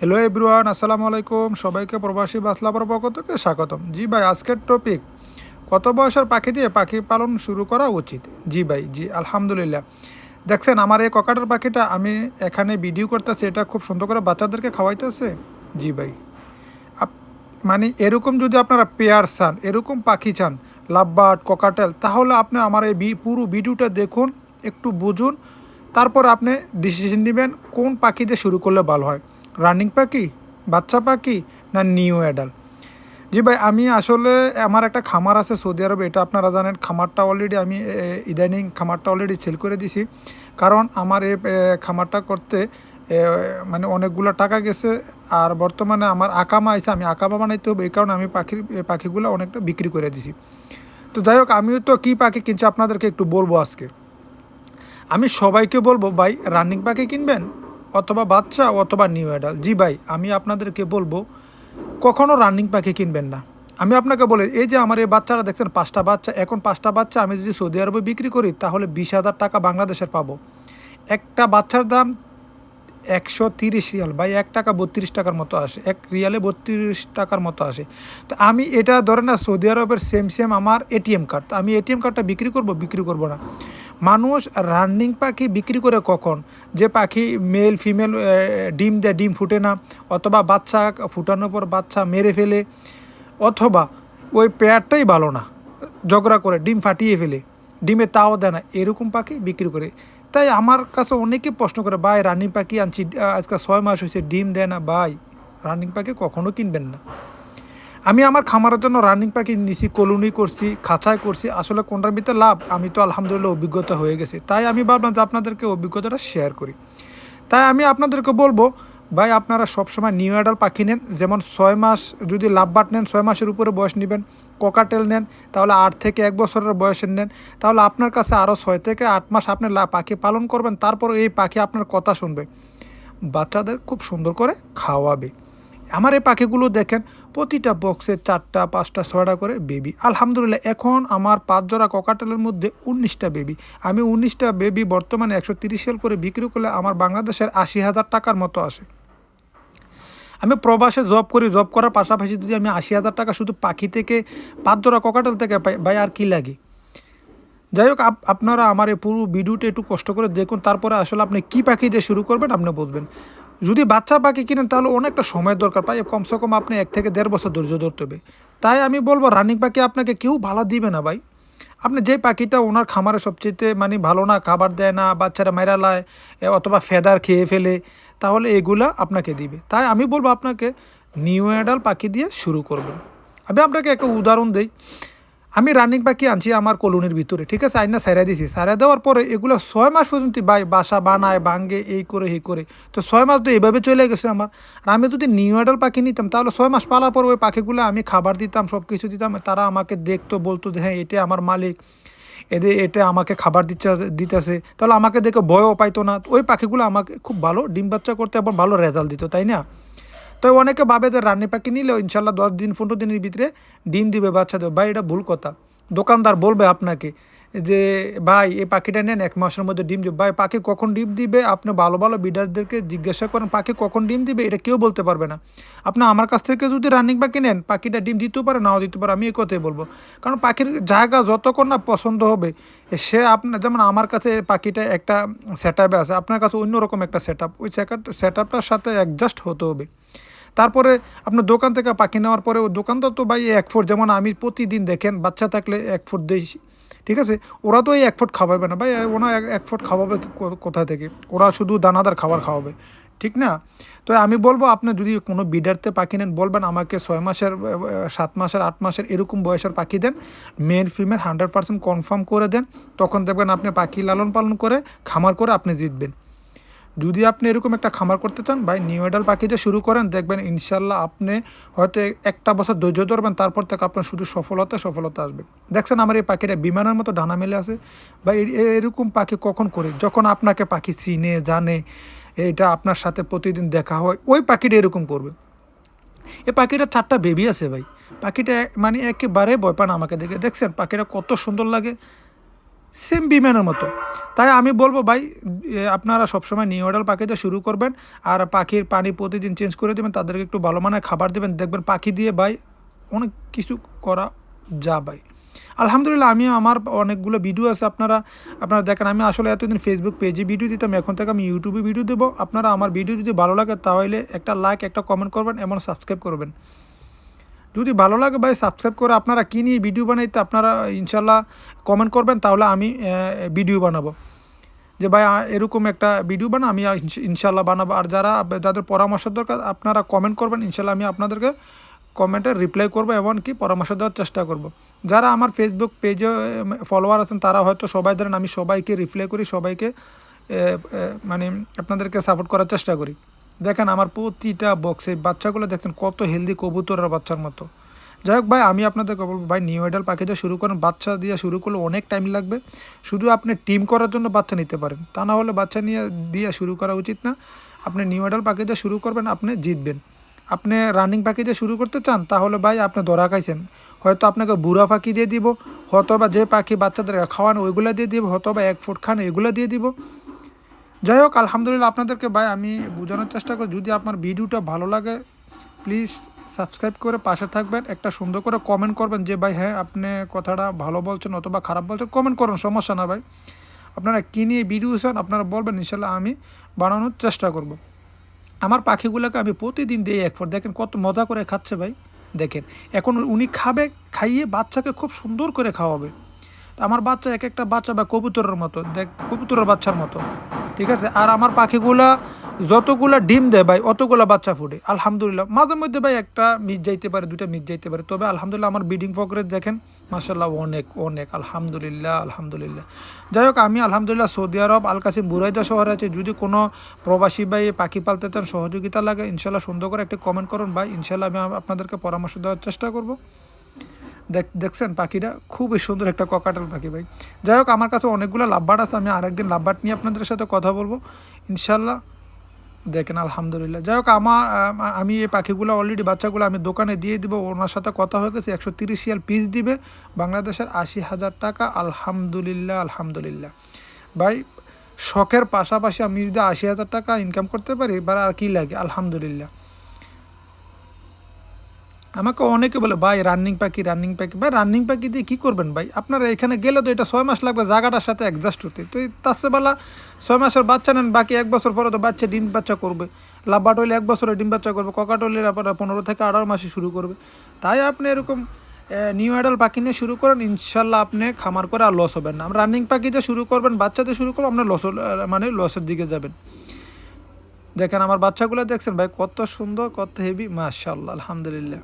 Hello everyone আসসালামু আলাইকুম। সবাইকে প্রবাসী বাসলাপার পক্ষ থেকে স্বাগতম। জি ভাই, আজকের টপিক কত বয়সের পাখি দিয়ে পাখি পালন শুরু করা উচিত? জি ভাই, জি, আলহামদুলিল্লাহ। দেখছেন, আমার এই ককাটার পাখিটা আমি এখানে ভিডিও করতেছি, এটা খুব সুন্দর করে বাচ্চাদেরকে খাওয়াইতেছে। জি ভাই। মানে এরকম যদি আপনারা পেয়ার চান, এরকম পাখি চান, লাভবার্ড, ককাটেল, তাহলে আপনি আমার এই পুরো ভিডিওটা দেখুন, একটু বুঝুন, তারপর আপনি ডিসিশন নেবেন কোন পাখি দিয়ে শুরু করলে ভালো হয়। রানিং পাখি, বাচ্চা পাখি না নিউ অ্যাডাল জি ভাই, আমি আসলে আমার একটা খামার আছে সৌদি আরবে, এটা আপনারা জানেন, খামারটা অলরেডি আমি ইদানিং খামারটা অলরেডি সেল করে দিছি। কারণ আমার এই খামারটা করতে মানে অনেকগুলো টাকা গেছে, আর বর্তমানে আমার আকামা আছে আমি আকামা বানাইতে হবে, এই কারণে আমি পাখির পাখিগুলো অনেকটা বিক্রি করে দিছি। তো যাই হোক, আমিও তো কী পাখি কিনছি আপনাদেরকে একটু বলব আজকে। আমি সবাইকে বলব, ভাই, রানিং পাখি কিনবেন? অথবা বাচ্চা অথবা নিউ অ্যাডাল জি ভাই, আমি আপনাদেরকে বলব, কখনো রানিং পাখি কিনবেন না। আমি আপনাকে বলি, এই যে আমার এই বাচ্চারা দেখছেন, পাঁচটা বাচ্চা, এখন পাঁচটা বাচ্চা আমি যদি সৌদি আরবে বিক্রি করি, তাহলে বিশ হাজার টাকা বাংলাদেশের পাবো। একটা বাচ্চার দাম একশো তিরিশ রিয়াল বা এক টাকা বত্রিশ টাকার মতো আসে, এক রিয়ালে বত্রিশ টাকার মতো আসে। তো আমি এটা ধরে না, সৌদি আরবের সেম সেম আমার এটিএম কার্ড আমি এটিএম কার্ডটা বিক্রি করব বিক্রি করব না। মানুষ রানিং পাখি বিক্রি করে কখন? যে পাখি মেল ফিমেল ডিম দেয়, ডিম ফুটে না, অথবা বাচ্চা ফুটানোর পর বাচ্চা মেরে ফেলে, অথবা ওই পেয়ারটাই ভালো না, ঝগড়া করে, ডিম ফাটিয়ে ফেলে, ডিমে তাও দেয় না, এরকম পাখি বিক্রি করে। তাই আমার কাছে অনেকে প্রশ্ন করে, ভাই রানিং পাখি আনছি আজকাল ছয় মাস হয়েছে, ডিম দেয় না, ভাই রানিং পাখি কখনো কিনবেন না? আমি আমার খামারের জন্য রানিং পাখি নিছি, কলোনি করছি খাঁচায় করছি, আসলে কোনটার ভিতরে লাভ? আমি তো আলহামদুলিল্লাহ অভিজ্ঞতা হয়ে গেছে। তাই আমি ভাবলাম যে আপনাদেরকে অভিজ্ঞতাটা শেয়ার করি। তাই আমি আপনাদেরকে বলব, ভাই আপনারা সবসময় নিউ অ্যাডাল পাখি নেন, যেমন ছয় মাস যদি লাভবাট নেন, ছয় মাসের উপরে বয়স নেবেন ককাটেল নেন, তাহলে আট থেকে এক বছরের বয়সের নেন, তাহলে আপনার কাছে আরও ছয় থেকে আট মাস আপনি পাখি পালন করবেন, তারপর এই পাখি আপনার কথা শুনবে। বাচ্চাদের খুব সুন্দর করে খাওয়াবে। আমার এই পাখিগুলো দেখেন প্রতিটা বক্সে চারটা, পাঁচটা, ছয়টা করে বেবি আলহামদুলিল্লাহ, এখন আমার পাঁচ জোড়া ককাটেলের মধ্যে উনিশটা বেবি আমি উনিশটা বেবি বর্তমানে একশো তিরিশ সেল করে বিক্রি করলে আমার বাংলাদেশের আশি হাজার টাকার মতো আসে। আমি প্রবাসে জব করি জব করার পাশাপাশি যদি আমি আশি হাজার টাকা শুধু পাখি থেকে, পাঁচ জোড়া ককাটেল থেকে পাই, ভাই, আর কি লাগে? যাই হোক, আপ- আপনারা আমার এই পুরো ভিডিওটা একটু কষ্ট করে দেখুন, তারপরে আসলে আপনি কী পাখি দিয়ে শুরু করবেন, আপনি বুঝবেন। যদি বাচ্চা পাখি কিনেন, তাহলে অনেকটা সময় দরকার। পাই কমসে কম আপনি এক থেকে দেড় বছর ধৈর্য ধরতে হবে। তাই আমি বলব, রানিং পাখি আপনাকে কেউ ভালো দিবে না, ভাই। আপনি যে পাখিটা ওনার খামারে সবচেয়ে মানে ভালো না, খাবার দেয় না, বাচ্চারা মেরা লায় অথবা ফেদার খেয়ে ফেলে, তাহলে এগুলা আপনাকে দিবে। তাই আমি বলব, আপনাকে নিউ অ্যাডাল পাখি দিয়ে শুরু করবেন। আমি আপনাকে একটা উদাহরণ দেই। আমি রানিং পাখি আনছি আমার কলোনির ভিতরে, ঠিক আছে? আইনা সাইরা দিছি। সাইরা দেওয়ার পরে এগুলো ছয় মাস পর্যন্ত বাই বাসা বানায়, ভাঙ্গে, এই করে এই করে। তো ছয় মাস তো এইভাবে চলে গেছে আমার। আর আমি যদি নিউ অ্যাডাল পাখি নিতাম, তাহলে ছয় মাস পালার পর ওই পাখিগুলো আমি খাবার দিতাম সব কিছু দিতাম। তারা আমাকে দেখতো, বলতো যে হ্যাঁ এটা আমার মালিক। এদের এটা আমাকে খাবার দিচ্ছে, দিতেছে। তাহলে আমাকে দেখে ভয়ও পাইতো না। ওই পাখিগুলো আমাকে খুব ভালো ডিম বাচ্চা করতে এবং ভালো রেজাল্ট দিত, তাই না? তো অনেকে ভাবে যে রান্নি পাখি নিলে ইনশাল্লাহ দশ দিন, পনেরো দিনের ভিতরে ডিম দিবে বাচ্চা দেবে ভাই, এটা ভুল কথা। দোকানদার বলবে আপনাকে যে, ভাই, এই পাখিটা নেন, এক মাসের মধ্যে ডিম দিবে। ভাই, পাখি কখন ডিম দিবে? আপনি ভালো ভালো বিডারদেরকে জিজ্ঞাসা করেন, পাখি কখন ডিম দিবে? এটা কেউ বলতে পারবে না। আপনি আমার কাছ থেকে যদি রানিং পাখি নেন, পাখিটা ডিম দিতেও পারে, নাও দিতে পারে, আমি এই কথাই বলব। কারণ পাখির জায়গা যতক্ষণ না পছন্দ হবে, সে আপনার যেমন আমার কাছে পাখিটা একটা সেট আছে, আপনার কাছে অন্যরকম একটা সেট আপ ওই সেট আপটার সাথে অ্যাডজাস্ট হতে হবে। তারপরে আপনার দোকান থেকে পাখি নেওয়ার পরে দোকানদার তো ভাই এক ফুট, যেমন আমি প্রতিদিন দেখেন, বাচ্চা থাকলে এক ফুট দিই ঠিক আছে? ওরা তো এই এক ফুট খাওয়াবে না। ভাই ওরা এক ফুট খাওয়াবে কোথা থেকে? ওরা শুধু দানাদার খাবার খাওয়াবে। ঠিক না? তো আমি বলব, আপনি যদি কোনো বিডারতে পাখি নেন, বলবেন আমাকে ছয় মাসের সাত মাসের, আট মাসের এরকম বয়সের পাখি দেন male female hundred percent confirm করে দেন। তখন দেখবেন আপনি পাখি লালন পালন করে, খামার করে আপনি জিতবেন। যদি আপনি এরকম একটা খামার করতে চান, ভাই নিউ এডাল পাখিতে শুরু করেন, দেখবেন ইনশাল্লাহ আপনি হয়তো একটা বছর ধৈর্য ধরবেন, তারপর থেকে আপনার শুধু সফলতা সফলতা আসবে। দেখছেন আমার এই পাখিটা বিমানের মতো ডানা মেলে আছে। বা এ- এ- এরকম পাখি কখন করে? যখন আপনাকে পাখি চিনে, জানে, এটা আপনার সাথে প্রতিদিন দেখা হয়, ওই পাখিটা এরকম করবে। এই পাখিটা চারটা বেবি আছে, ভাই। পাখিটা মানে একেবারে ভয় পান আমাকে দেখে। দেখছেন, পাখিটা কত সুন্দর লাগে। সেম বিমানের মতো। তাই আমি বলব ভাই আপনারা সবসময় নিউ অর্ডার পাখিতে শুরু করবেন আর পাখির পানি প্রতিদিন চেঞ্জ করে দেবেন, তাদেরকে একটু ভালো মানের খাবার দেবেন। দেখবেন পাখি দিয়ে ভাই অনেক কিছু করা যা ভাই। আলহামদুলিল্লাহ আমি আমার অনেকগুলো ভিডিও আছে, আপনারা আপনারা দেখেন, আমি আসলে এতদিন ফেসবুক পেজে ভিডিও দিতাম, এখন থেকে আমি ইউটিউবে ভিডিও দেবো। আপনারা আমার ভিডিও যদি ভালো লাগে, তাহলে একটা লাইক একটা কমেন্ট করবেন এবং সাবস্ক্রাইব করবেন। যদি ভালো লাগে ভাই সাবস্ক্রাইব করে আপনারা কী নিয়ে ভিডিও বানাইতে আপনারা ইনশাল্লাহ কমেন্ট করবেন, তাহলে আমি ভিডিও বানাবো। যে ভাই এরকম একটা ভিডিও বানা, আমি ইনশাল্লাহ বানাবো। আর যারা যাদের পরামর্শ দরকার, আপনারা কমেন্ট করবেন, ইনশাল্লাহ আমি আপনাদেরকে কমেন্টে রিপ্লাই করব এবং কি পরামর্শ দেওয়ার চেষ্টা করব। যারা আমার ফেসবুক পেজে ফলোয়ার আছেন, তারা হয়তো সবাই ধরেন, আমি সবাইকে রিপ্লাই করি, সবাইকে মানে আপনাদেরকে সাপোর্ট করার চেষ্টা করি। দেখেন আমার প্রতিটা বক্সে বাচ্চাগুলো দেখছেন কত হেলদি কবুতরের বাচ্চার মতো। যাই হোক ভাই, আমি আপনাদেরকে বলব ভাই নিউ আইডাল পাখি দিয়ে শুরু করেন। বাচ্চা দিয়ে শুরু করলে অনেক টাইম লাগবে। শুধু আপনি টিম করার জন্য বাচ্চা নিতে পারেন। তা না হলে বাচ্চা নিয়ে, দিয়ে শুরু করা উচিত না। আপনি নিউ আইডাল পাখি দিয়ে শুরু করবেন, আপনি জিতবেন। আপনি রানিং পাখি দিয়ে শুরু করতে চান, তাহলে ভাই আপনি ধরা খাইছেন। হয়তো আপনাকে বুড়া পাখি দিয়ে দিব হয়তো বা যে পাখি বাচ্চাদের খাওয়ানো ওইগুলো দিয়ে দিব হয়তো বা এক ফুট খান এগুলো দিয়ে দিব। যাই হোক, আলহামদুলিল্লাহ আপনাদেরকে ভাই আমি বোঝানোর চেষ্টা করি, যদি আপনার ভিডিওটা ভালো লাগে প্লিজ সাবস্ক্রাইব করে পাশে থাকবেন, একটা সুন্দর করে কমেন্ট করবেন যে ভাই হ্যাঁ আপনি কথাটা ভালো বলছেন অথবা খারাপ বলছেন কমেন্ট করুন, সমস্যা না ভাই। আপনারা কী নিয়ে ভিডিও চান আপনারা বলবেন ইনশাল্লাহ আমি বানানোর চেষ্টা করব। আমার পাখিগুলোকে আমি প্রতিদিন দিই এক ফোর দেখেন কত মজা করে খাচ্ছে ভাই। দেখেন, এখন উনি খাবে, খাইয়ে বাচ্চাকে খুব সুন্দর করে খাওয়াবে। তো আমার বাচ্চা এক একটা বাচ্চা বা কবুতরের মতো, দেখ, কবুতরের বাচ্চার মতো। ঠিক আছে? আর আমার পাখিগুলা যতগুলা ডিম দেয় ভাই, অতগুলা বাচ্চা ফুটে। আলহামদুলিল্লাহ। মাঝে মধ্যে ভাই একটা মিস যাইতে পারে দুটা মিস যাইতে পারে। তবে আলহামদুলিল্লাহ আমার ব্রিডিং প্রগ্রেস দেখেন মাসাল্লাহ অনেক অনেক। আলহামদুলিল্লাহ আলহামদুলিল্লাহ। যাই হোক, আমি আলহামদুলিল্লাহ Saudi Arab Al Qassim Buraidah শহরে আছে। যদি কোনো প্রবাসী ভাই পাখি পালতে চান, সহযোগিতা লাগে ইনশাল্লাহ সুন্দর করে একটি কমেন্ট করুন ভাই। ইনশাল্লাহ আমি আপনাদেরকে পরামর্শ দেওয়ার চেষ্টা করব। দেখছেন পাখিটা? খুবই সুন্দর একটা ককাটাল পাখি ভাই। যাই হোক, আমার কাছে অনেকগুলো লাভবাট আছে, আমি আরেকদিন লাভবাট নিয়ে আপনাদের সাথে কথা বলব। ইনশাল্লাহ দেখেন, আলহামদুলিল্লাহ। যাই হোক, আমার আমি এই পাখিগুলো অলরেডি বাচ্চাগুলো আমি দোকানে দিয়ে দিব, ওনার সাথে কথা হয়ে গেছে, একশো তিরিশ শিয়াল পিস দিবে, বাংলাদেশের আশি হাজার টাকা, আলহামদুলিল্লাহ আলহামদুলিল্লাহ। ভাই, শখের পাশাপাশি আমি যদি আশি হাজার টাকা ইনকাম করতে পারি, এবার আর কি লাগে? আলহামদুলিল্লাহ। আমাকে অনেকে বলে, ভাই রানিং পাখি রানিং পাখি। ভাই রানিং পাখি দিয়ে কী করবেন ভাই? আপনারা এখানে গেলে তো এটা ছয় মাস লাগবে, জায়গাটার সাথে অ্যাডজাস্ট হতে। তো তার চেয়ে বেলা ছয় মাসের বাচ্চা নেন, বাকি এক বছর পরে তো বাচ্চা ডিম বাচ্চা করবে। লাভবাট হইলে এক বছরে ডিম বাচ্চা করবে ককাট হইলে আপনার পনেরো থেকে আঠারো মাসে শুরু করবে। তাই আপনি এরকম নিউ আইডাল পাখি নিয়ে শুরু করেন, ইনশাল্লাহ আপনি খামার করে আর লস হবেন না। রানিং পাখি দিয়ে শুরু করবেন বাচ্চাতে শুরু করবেন আপনার লস মানে লসের দিকে যাবেন। দেখেন আমার বাচ্চাগুলো দেখছেন ভাই, কত সুন্দর, কত হেভি মাশাল্লাহ, আলহামদুলিল্লাহ।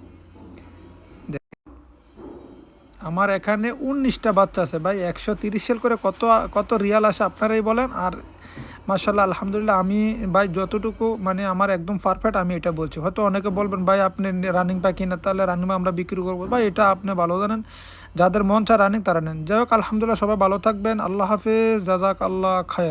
আমার এখানে উনিশটা বাচ্চা আছে ভাই, একশো তিরিশ সেল করে কত কত রিয়াল আসে আপনারাই বলেন। আর মার্শাল্লাহ আলহামদুলিল্লাহ, আমি ভাই যতটুকু মানে আমার একদম পারফেক্ট আমি এটা বলছি। হয়তো অনেকে বলবেন, ভাই আপনি রানিং পাখি না তাহলে রানিং আমরা বিক্রি করব। ভাই, এটা আপনি ভালো জানেন। যাদের মন চায় রানিং তারা নেন। যাই হোক, আলহামদুলিল্লাহ, সবাই ভালো থাকবেন। আল্লাহ হাফেজ জাজাক আল্লাহ খায়ের।